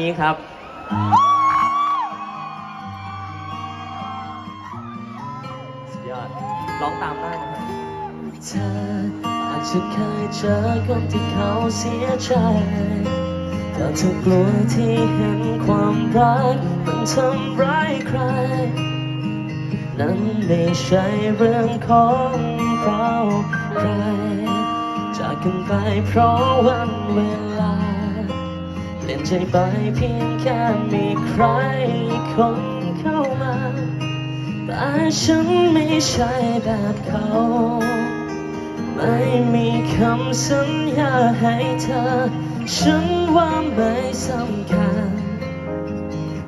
นี้ครับ สุดยอด ร้องตามได้นะครับเธออาจจะเคยเจอคนที่เขาเสียใจแต่เธอกลัวที่เห็นความรักมันทำร้ายใคร นั้นไม่ใช่เรื่องของเราใครจากกันไปเพราะวันเวลา เปลี่นใจไปเพียงแค่มีใครคนเข้ามาแต่ฉันไม่ใช่แบบเขา ไม่มีคำสัญญาให้เธอ ฉันว่าไม่สำคัญ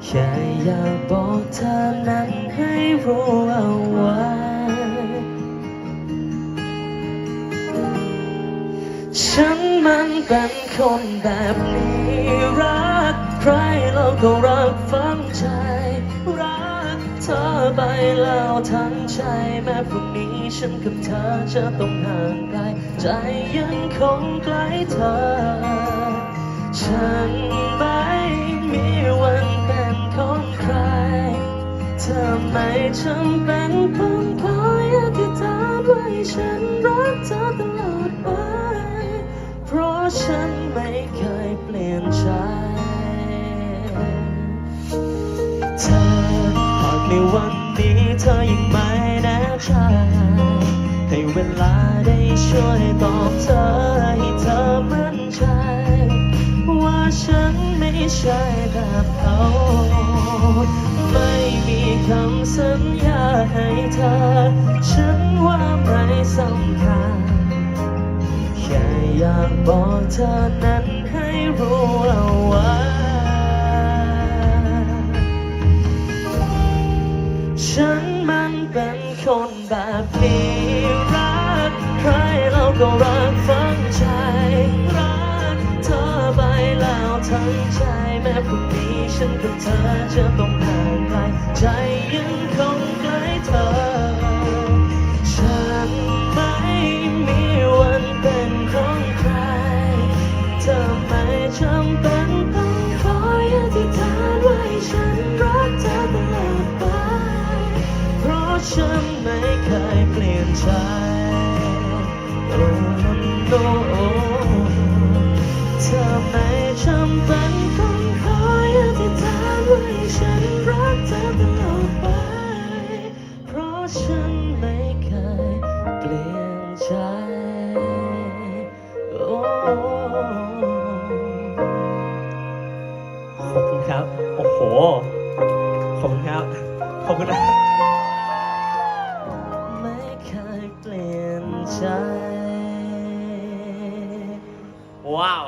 แค่อยากบอกเธอนั้นให้รู้เอา ฉันมันเป็นคนแบบนี้รักใครเราก็รักฝังใจ รักเธอไปแล้วทั้งใจแม้พรุ่งนี้ฉันกับเธอจะต้องห่างไกล ใจยังคงใกล้เธอ ฉันไม่มีวันเป็นของใคร เธอไม่จำเป็นต้องคอยอธิษฐานไว้ฉันรักเธอตลอดไป ฉันไม่เคยเปลี่ยนใจ เธอหากในวันนี้เธอยังไม่แน่ใจให้เวลาได้ช่วยตอบเธอให้เธอมั่นใจ ว่าฉันไม่ใช่แบบเขาไม่มีคำสัญญาให้เธอ ฉันว่าไม่สำคัญ อยากบอกเธอนั้นให้รู้เอาไว้ฉันมันเป็นคนแบบนี้รักใครเราก็รักฝังใจ รักเธอไปแล้วทั้งใจแม้พรุ่งนี้ฉันกับเธอจะต้องห่างไกลใจยังคง ฉันรักเธอตลอดไป เพราะฉันไม่เคยเปลี่ยนใจโอ้โนเธอไม่จำเป็นต้องคอยอธิษฐานไว้ฉันรักเธอตลอดไป เพราะฉัน อบคุณนะไม่เคยเปลี่ยนใจ ว้าว